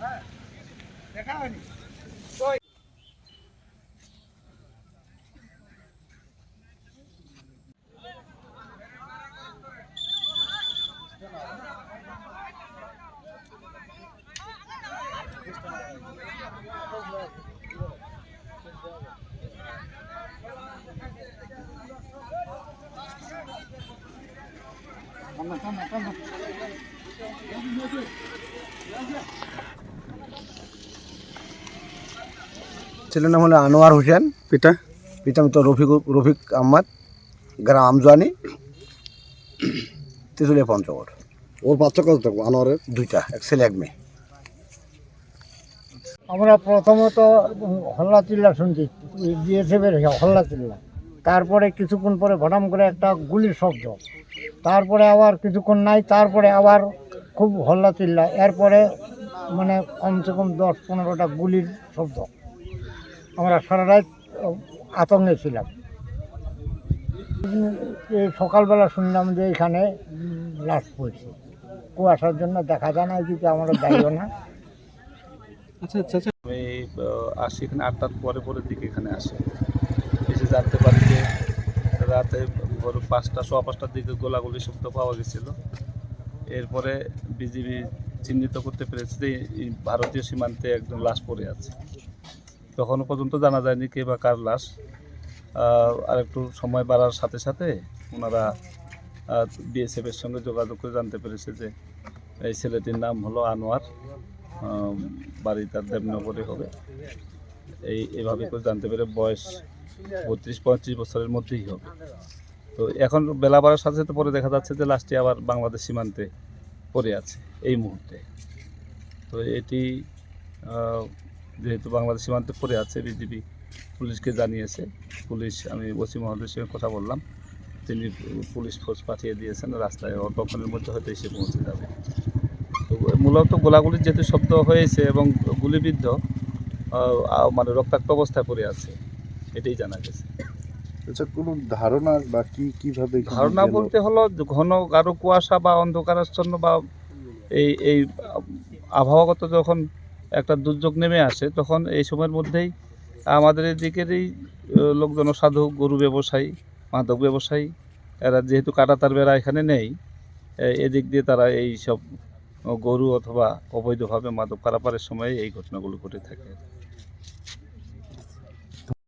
哎别看了你 ছেলের নাম হলো আনোয়ার হোসেন। পিতা? পিতা মিত্র রফিক রফিক আহমদ গ্রাম আমজানি তেঁতুলিয়া পঞ্চগড়। ওর বাচ্চা কত থাকব আনোয়ারের? দুইটা এক ছেলে এক মেয়ে। আমরা প্রথমত হল্লা চিল্লা শুনছি হল্লা চিল্লা তারপরে কিছুক্ষণ পরে ভটাম করে একটা গুলির শব্দ। তারপরে আবার কিছুক্ষণ নাই তারপরে আবার খুব হল্লা চিল্লা এরপরে মানে কমসে কম দশ পনেরোটা গুলির শব্দ। আমরা সারা রাত আতঙ্কে ছিলাম। এই সকালবেলা শুনলাম যে এখানে লাশ পড়ছে। কুয়াশার জন্য দেখা যায় না এদিকে আমরা যাইও না। আচ্ছা আচ্ছা। আমি আহ, আসি এখানে আটটার পরে পরের দিকে এখানে আসি। এসে জানতে পারি যে রাতে ভোর পাঁচটা, সোয়া পাঁচটার দিকে গোলাগুলি শব্দ পাওয়া গেছিল। এরপরে বিজিবি চিহ্নিত করতে পেরেছে যে ভারতীয় সীমান্তে একজন লাশ পড়ে আছে। তখনও পর্যন্ত জানা যায়নি কে বা কার লাশ। আর একটু সময় বাড়ার সাথে সাথে ওনারা বিএসএফের সঙ্গে যোগাযোগ করে জানতে পেরেছে যে এই ছেলেটির নাম হলো আনোয়ার। বাড়ি তার দেবনগরে হবে। এই, এভাবে করে জানতে পেরে বয়স বত্রিশ, পঁয়ত্রিশ বছরের মধ্যেই হবে। তো এখন বেলা বাড়ার সাথে সাথে পরে দেখা যাচ্ছে যে লাস্টে আবার বাংলাদেশ সীমান্তে পড়ে আছে এই মুহূর্তে। তো এটি যেহেতু বাংলাদেশ সীমান্তে পড়ে আছে, বিজিবি পুলিশকে জানিয়েছে। পুলিশ, আমি ওসি মহোদয়ের সঙ্গে কথা বললাম। তিনি পুলিশ ফোর্স পাঠিয়ে দিয়েছেন, রাস্তায় অল্পক্ষণের মধ্যে হয়তো এসে পৌঁছে যাবে। তো মূলত গোলাগুলির যেহেতু শব্দ হয়েছে এবং গুলিবিদ্ধ মানে রক্তাক্ত অবস্থায় পড়ে আছে। এটাই জানা গেছে। আচ্ছা কোনো ধারণা বা কি কীভাবে ধারণা বলতে হলো ঘন গাঢ় কুয়াশা বা অন্ধকারাচ্ছন্ন বা এই এই আবহাওয়াগত যখন একটা দুর্যোগ নেমে আসে তখন এই সময়ের মধ্যেই আমাদের এদিকেরই লোকজন সাধু গরু ব্যবসায়ী মাদক ব্যবসায়ী এরা যেহেতু কাটা কাটাতার বেড়া এখানে নেই এদিক দিয়ে তারা এই সব গরু অথবা অবৈধভাবে মাদক পারাপারের সময় এই ঘটনাগুলো ঘটে থাকে।